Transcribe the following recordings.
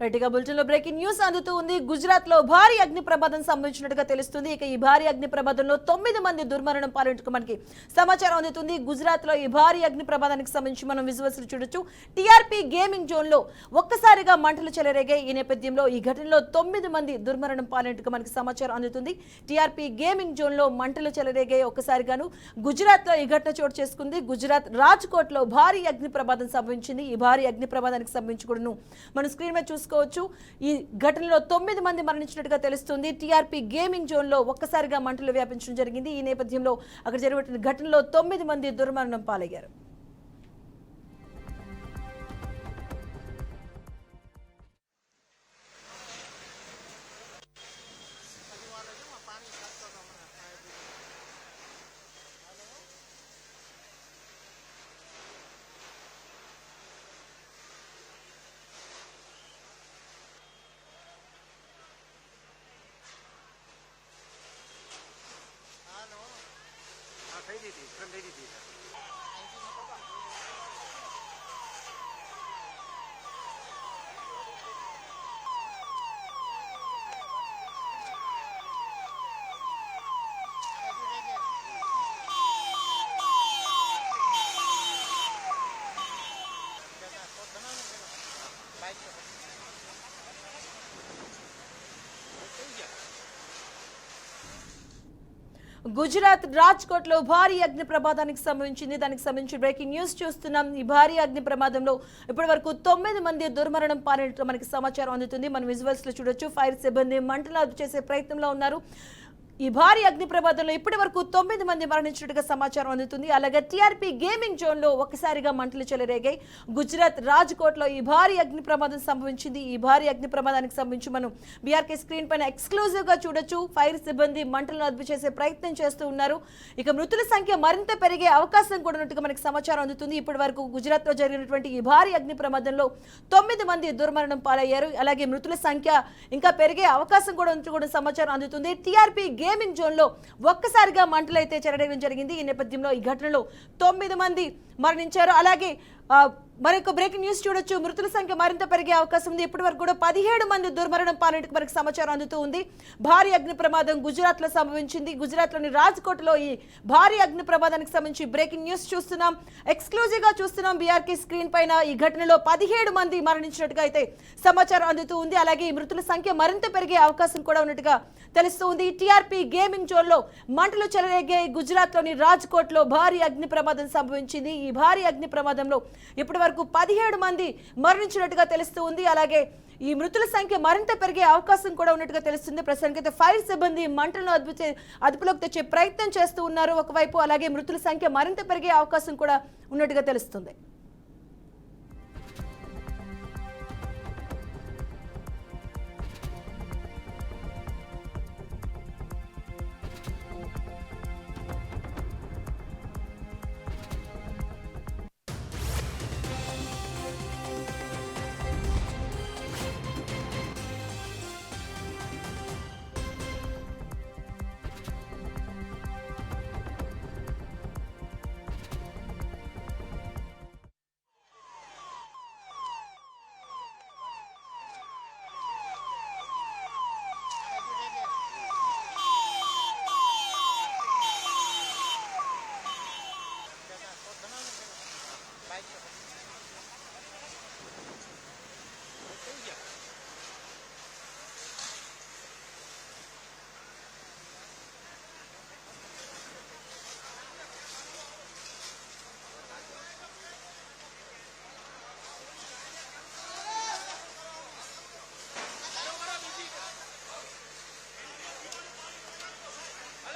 రెడ్డిగా బులెటిన్లో breaking news అందుతూ ఉంది. గుజరాత్లో భారీ అగ్ని ప్రమాదం సంభవించినట్టుగా తెలుస్తుంది. ఇక ఈ భారీ అగ్ని ప్రమాదంలో తొమ్మిది మంది దుర్మరణం పాలించుకు మనకి సమాచారం అందుతుంది. గుజరాత్లో ఈ భారీ అగ్ని ప్రమాదానికి సంబంధించి మనం విజువల్స్ చూడొచ్చు. టీఆర్పీ గేమింగ్ జోన్లో ఒక్కసారిగా మంటలు చెలరేగాయి. ఈ నేపథ్యంలో ఈ ఘటనలో తొమ్మిది మంది దుర్మరణం పాలినట్టుగా మనకి సమాచారం అందుతుంది. టీఆర్పీ గేమింగ్ జోన్లో మంటలు చెలరేగాయి ఒక్కసారిగాను. గుజరాత్లో ఈ ఘటన చోటు చేసుకుంది. గుజరాత్ రాజ్కోట్లో భారీ అగ్ని ప్రమాదం సంభవించింది. ఈ భారీ అగ్ని ప్రమాదానికి సంబంధించి కూడాను మనం స్క్రీన్ మీద తీసుకోవచ్చు. ఈ ఘటనలో తొమ్మిది మంది మరణించినట్టుగా తెలుస్తుంది. టీఆర్పీ గేమింగ్ జోన్లో ఒక్కసారిగా మంటలు వ్యాపించడం జరిగింది. ఈ నేపథ్యంలో అక్కడ జరిగిన ఘటనలో తొమ్మిది మంది దుర్మరణం పాలయ్యారు. from the గుజరాత్ రాజ్కోట్లో భారీ అగ్ని ప్రమాదానికి సంబంధించింది. దానికి సంబంధించి బ్రేకింగ్ న్యూస్ చూస్తున్నాం. ఈ భారీ అగ్ని ప్రమాదంలో ఇప్పటి వరకు తొమ్మిది మంది దుర్మరణం పాలినట్లు మనకి సమాచారం అందుతుంది. మనం విజువల్స్లో చూడొచ్చు. ఫైర్ సిబ్బంది మంటలు చేసే ప్రయత్నంలో ఉన్నారు. ఈ భారీ అగ్ని ప్రమాదంలో ఇప్పటి వరకు తొమ్మిది మంది మరణించినట్టుగా సమాచారం అందుతుంది. అలాగే టీఆర్పీ గేమింగ్ జోన్లో ఒకసారిగా మంటలు చెలరేగాయి. గుజరాత్ రాజ్కోట్లో ఈ భారీ అగ్ని ప్రమాదం సంభవించింది. ఈ భారీ అగ్ని ప్రమాదానికి సంబంధించి మనం బీఆర్కే స్క్రీన్ పైన ఎక్స్క్లూజివ్గా చూడొచ్చు. ఫైర్ సిబ్బంది మంటలను అదుపు చేసే ప్రయత్నం చేస్తూ ఉన్నారు. ఇక మృతుల సంఖ్య మరింత పెరిగే అవకాశం కూడా ఉన్నట్టుగా మనకి సమాచారం అందుతుంది. ఇప్పటి వరకు గుజరాత్లో జరిగినటువంటి ఈ భారీ అగ్ని ప్రమాదంలో తొమ్మిది మంది దుర్మరణం పాలయ్యారు. అలాగే మృతుల సంఖ్య ఇంకా పెరిగే అవకాశం కూడా ఉన్నట్టు కూడా సమాచారం అందుతుంది. టీఆర్పీ గేమింగ్ జోన్లో ఒక్కసారిగా మంటలు అయితే జరిగింది. ఈ నేపథ్యంలో ఈ ఘటనలో తొమ్మిది మంది మరణించారు. అలాగే మరొక బ్రేకింగ్ న్యూస్ చూడొచ్చు. మృతుల సంఖ్య మరింత పెరిగే అవకాశం ఉంది. ఇప్పటి వరకు కూడా పదిహేడు మంది దుర్మరణం పాలినట్టుకు మనకు సమాచారం అందుతూ ఉంది. భారీ అగ్ని ప్రమాదం గుజరాత్లో సంభవించింది. గుజరాత్లోని రాజ్కోట్లో ఈ భారీ అగ్ని ప్రమాదానికి సంబంధించి బ్రేకింగ్ న్యూస్ చూస్తున్నాం. ఎక్స్క్లూజివ్గా చూస్తున్నాం బీఆర్కే స్క్రీన్ పైన. ఈ ఘటనలో పదిహేడు మంది మరణించినట్టుగా అయితే సమాచారం అందుతూ ఉంది. అలాగే ఈ మృతుల సంఖ్య మరింత పెరిగే అవకాశం కూడా ఉన్నట్టుగా తెలుస్తూ ఉంది. టీఆర్పీ గేమింగ్ జోన్లో మంటలు చెలరేగే గుజరాత్లోని రాజ్కోట్లో భారీ అగ్ని ప్రమాదం సంభవించింది. ఈ భారీ అగ్ని ప్రమాదంలో ఇప్పటి వరకు పదిహేడు మంది మరణించినట్టుగా తెలుస్తూ ఉంది. అలాగే ఈ మృతుల సంఖ్య మరింత పెరిగే అవకాశం కూడా ఉన్నట్టుగా తెలుస్తుంది. ప్రస్తుతానికి అయితే ఫైర్ సిబ్బంది మంటలను అదుపు అదుపులోకి తెచ్చే ప్రయత్నం చేస్తూ ఉన్నారు. ఒకవైపు అలాగే మృతుల సంఖ్య మరింత పెరిగే అవకాశం కూడా ఉన్నట్టుగా తెలుస్తుంది.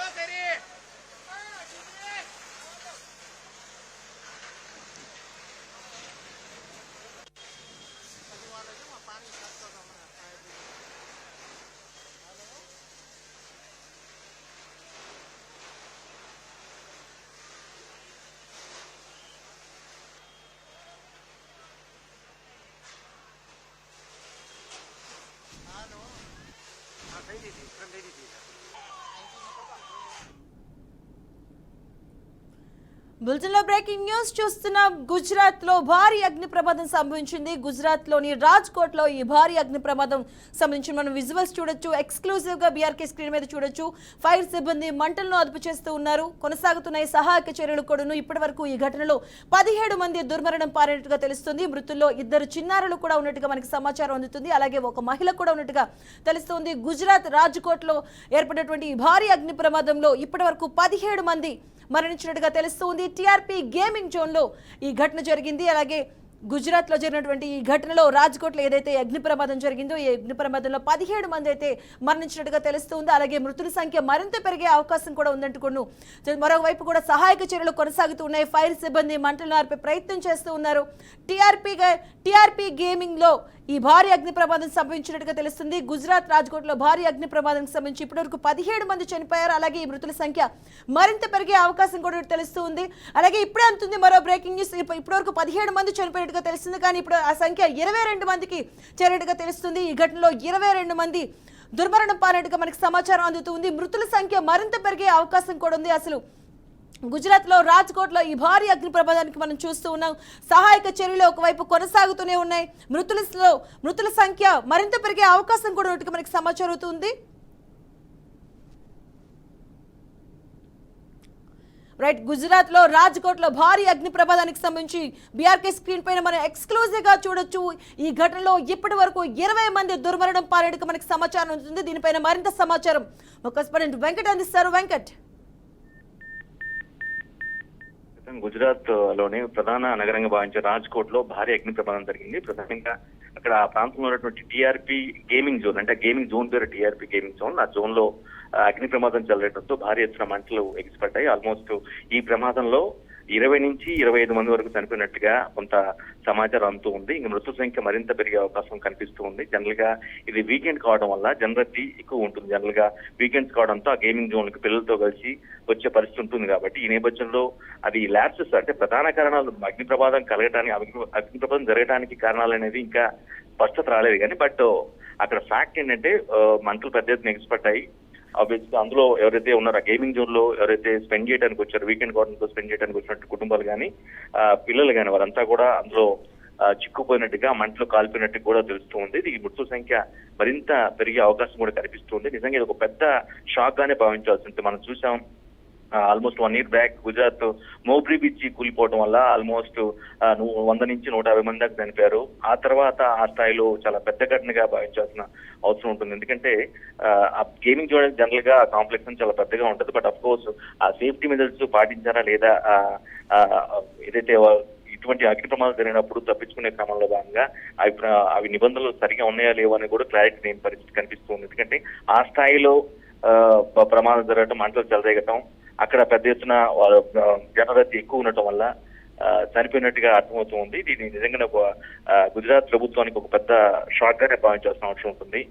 Levanta, Eri! బులెటిన్లో బ్రేకింగ్ న్యూస్ చూస్తున్న గుజరాత్లో భారీ అగ్ని ప్రమాదం సంభవించింది. గుజరాత్లోని రాజ్కోట్లో ఈ భారీ అగ్ని ప్రమాదం సంబంధించి మనం విజువల్స్ చూడొచ్చు ఎక్స్క్లూజివ్గా బీఆర్కే స్క్రీన్ మీద చూడొచ్చు. ఫైర్ సిబ్బంది మంటలను అదుపు చేస్తూ ఉన్నారు. కొనసాగుతున్న సహాయక చర్యలు కూడాను. ఇప్పటి వరకు ఈ ఘటనలో పదిహేడు మంది దుర్మరణం పారినట్టుగా తెలుస్తుంది. మృతుల్లో ఇద్దరు చిన్నారులు కూడా ఉన్నట్టుగా మనకి సమాచారం అందుతుంది. అలాగే ఒక మహిళ కూడా ఉన్నట్టుగా తెలుస్తుంది. గుజరాత్ రాజ్కోట్లో ఏర్పడినటువంటి ఈ భారీ అగ్ని ప్రమాదంలో ఇప్పటి వరకు పదిహేడు మంది మరణించినట్టుగా తెలుస్తుంది. టీఆర్పీ గేమింగ్ జోన్లో ఈ ఘటన జరిగింది. అలాగే గుజరాత్లో జరిగినటువంటి ఈ ఘటనలో రాజ్కోట్లో ఏదైతే అగ్ని ప్రమాదం జరిగిందో ఈ అగ్ని ప్రమాదంలో పదిహేడు మంది అయితే మరణించినట్టుగా తెలుస్తుంది. అలాగే మృతుల సంఖ్య మరింత పెరిగే అవకాశం కూడా ఉందంటుకును మరోవైపు కూడా సహాయక చర్యలు కొనసాగుతూ ఉన్నాయి. ఫైర్ సిబ్బంది మంటలు నార్పే ప్రయత్నం చేస్తూ ఉన్నారు. టీఆర్పీగా టీఆర్పీ గేమింగ్లో ఈ భారీ అగ్ని ప్రమాదం సంభవించినట్టుగా తెలుస్తుంది. గుజరాత్ రాజ్కోట్లో భారీ అగ్ని ప్రమాదానికి సంబంధించి ఇప్పటివరకు పదిహేడు మంది చనిపోయారు. అలాగే ఈ మృతుల సంఖ్య మరింత పెరిగే అవకాశం కూడా తెలుస్తూ ఉంది అలాగే ఇప్పుడే అంతుంది మరో బ్రేకింగ్ న్యూస్. ఇప్పటివరకు పదిహేడు మంది చనిపోయినట్టుగా తెలుస్తుంది. కానీ ఇప్పుడు ఆ సంఖ్య ఇరవై రెండు మందికి చేరినట్టుగా తెలుస్తుంది. ఈ ఘటనలో ఇరవై రెండు మంది దుర్మరణం పాలినట్టుగా మనకి సమాచారం అందుతుంది మృతుల సంఖ్య మరింత పెరిగే అవకాశం కూడా ఉంది. అసలు గుజరాత్లో రాజ్కోట్లో ఈ భారీ అగ్ని ప్రమాదానికి మనం చూస్తూ ఉన్నాం. సహాయక చర్యలు ఒకవైపు కొనసాగుతూనే ఉన్నాయి. మృతులలో మృతుల సంఖ్య మరింత పెరిగే అవకాశం కూడా ఉన్నట్టుగా మనకి సమాచారం అవుతుంది. రైట్ గుజరాత్లో రాజ్కోట్లో భారీ అగ్ని ప్రమాదానికి సంబంధించి బీఆర్కే స్క్రీన్ పైన మనం ఎక్స్క్లూజివ్గా చూడొచ్చు. ఈ ఘటనలో ఇప్పటి వరకు ఇరవై మంది దుర్మరణం పాలనకు మనకి సమాచారం ఉంటుంది దీనిపైన మరింత సమాచారం ఒక వెంకట్ అందిస్తారు వెంకట్ ప్రస్తుతం గుజరాత్లోని ప్రధాన నగరంగా భావించే రాజ్కోట్లో భారీ అగ్ని ప్రమాదం జరిగింది. ప్రధానంగా అక్కడ ఆ ప్రాంతంలో ఉన్నటువంటి టీఆర్పీ గేమింగ్ జోన్ అంటే గేమింగ్ జోన్ పేరు టీఆర్పీ గేమింగ్ జోన్ ఆ జోన్లో అగ్ని ప్రమాదం చెలరేయడంతో భారీ ఎత్తున మంటలు ఎగిసిపడ్డాయి. ఆల్మోస్ట్ ఈ ప్రమాదంలో ఇరవై నుంచి ఇరవై ఐదు మంది వరకు చనిపోయినట్టుగా కొంత సమాచారం అందుతూ ఉంది. ఇంకా మృతుల సంఖ్య మరింత పెరిగే అవకాశం కనిపిస్తూ ఉంది. జనరల్గా ఇది వీకెండ్ కావడం వల్ల జనరల్లీ ఎక్కువ ఉంటుంది. జనరల్గా వీకెండ్స్ కావడంతో ఆ గేమింగ్ జోన్కి పిల్లలతో కలిసి వచ్చే పరిస్థితి ఉంటుంది కాబట్టి ఈ నేపథ్యంలో అది ల్యాబ్సెస్ అంటే ప్రధాన కారణాలు అగ్ని ప్రమాదం కలగడానికి అగ్ని అగ్ని ప్రమాదం జరగడానికి కారణాలు అనేది ఇంకా స్పష్టత రాలేదు. కానీ బట్ అక్కడ ఫ్యాక్ట్ ఏంటంటే మంటలు పెద్ద ఎత్తున ఎగిసిపడ్డాయి. ఆబ్వియస్గా అందులో ఎవరైతే ఉన్నారో గేమింగ్ జోన్లో ఎవరైతే స్పెండ్ చేయడానికి వచ్చారో వీకెండ్తో స్పెండ్ చేయడానికి వచ్చినట్టు కుటుంబాలు కానీ పిల్లలు కానీ వారంతా కూడా అందులో చిక్కుపోయినట్టుగా మంటలు కాల్పోయినట్టు కూడా తెలుస్తూ ఉంది. ఈ మృతుల సంఖ్య మరింత పెరిగే అవకాశం కూడా కనిపిస్తుంది నిజంగా ఇది ఒక పెద్ద షాక్ గానే భావించాల్సింది. మనం చూసాం almost one year back Gujarat మోబ్రీ beach కూలిపోవడం వల్ల ఆల్మోస్ట్ వంద నుంచి నూట యాభై మంది దాకా చనిపోయారు. ఆ తర్వాత ఆ స్థాయిలో చాలా పెద్ద ఘటనగా భావించాల్సిన అవసరం ఉంటుంది. ఎందుకంటే ఆ, గేమింగ్ చూడడానికి జనరల్గా కాంప్లెక్స్ చాలా పెద్దగా ఉంటుంది. బట్ అఫ్ కోర్స్ ఆ సేఫ్టీ మెజర్స్ పాటించారా లేదా ఏదైతే ఇటువంటి అగ్ని ప్రమాదం జరిగినప్పుడు తప్పించుకునే క్రమంలో భాగంగా అవి అవి నిబంధనలు సరిగా ఉన్నాయా లేవో అని కూడా క్లారిటీ లేని పరిస్థితి కనిపిస్తుంది ఎందుకంటే ఆ స్థాయిలో ప్రమాదం జరగటం మంటలు చెలరేగటం అక్కడ పెద్ద ఎత్తున జనరతి జనరద్దీ ఎక్కువ ఉండటం వల్ల చనిపోయినట్టుగా అర్థమవుతుంది. దీన్ని నిజంగానే ఒక గుజరాత్ ప్రభుత్వానికి ఒక పెద్ద షాక్ గానే భావించాల్సిన అవసరం ఉంటుంది.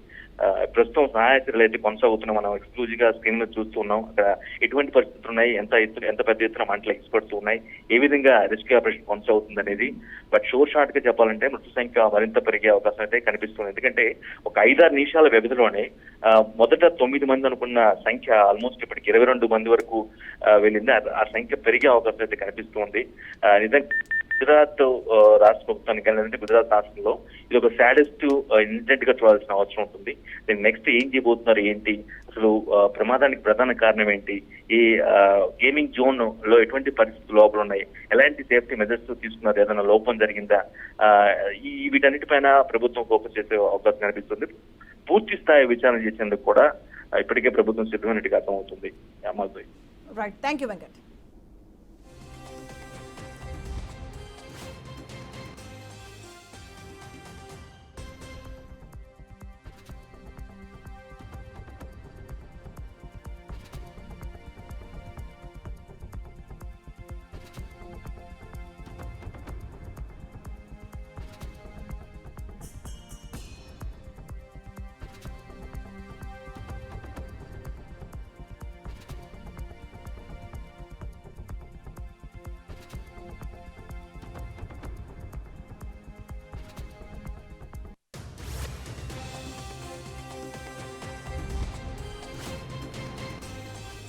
ప్రస్తుతం సహాయ చర్యలు అయితే కొనసాగుతున్నాం. మనం ఎక్స్క్లూజివ్గా స్క్రీన్ మీద చూస్తున్నాం. అక్కడ ఎటువంటి పరిస్థితులు ఉన్నాయి? ఎంత ఎత్తు ఎంత పెద్ద ఎత్తున మంటలు ఎక్స్పర్ట్స్ ఉన్నాయి? ఏ విధంగా రెస్క్యూ ఆపరేషన్ కొనసాగుతుంది అనేది? బట్ షోర్ షార్ట్గా చెప్పాలంటే మృతు సంఖ్య మరింత పెరిగే అవకాశం అయితే కనిపిస్తుంది. ఎందుకంటే ఒక ఐదారు నిమిషాల వ్యవధిలోనే మొదట తొమ్మిది మంది అనుకున్న సంఖ్య ఆల్మోస్ట్ ఇప్పటికి ఇరవై రెండు మంది వరకు వెళ్ళింది. ఆ- సంఖ్య పెరిగే అవకాశం అయితే కనిపిస్తుంది. గుజరాత్ uh, రాష్ట్ర ప్రభుత్వానికి వెళ్ళాలంటే గుజరాత్ రాష్ట్రంలో ఇది ఒక సాడెస్ట్ ఇన్సిడెంట్ uh, గా చూడాల్సిన అవసరం ఉంటుంది. దీనికి నెక్స్ట్ ఏం చేయబోతున్నారు ఏంటి? అసలు uh, ప్రమాదానికి ప్రధాన కారణం ఏంటి? ఈ గేమింగ్ జోన్లో ఎటువంటి పరిస్థితులు లోపల ఉన్నాయి? ఎలాంటి సేఫ్టీ మెజర్స్ తీసుకున్నారు? ఏదైనా లోపం జరిగిందా? ఈ వీటన్నిటిపైన ప్రభుత్వం ఫోకస్ చేసే అవకాశం కనిపిస్తుంది. పూర్తి స్థాయి విచారణ చేసేందుకు కూడా ఇప్పటికే ప్రభుత్వం సిద్ధమైనట్టుగా అర్థమవుతుంది. అమల్పై రైట్ థ్యాంక్ యూ వెంకట్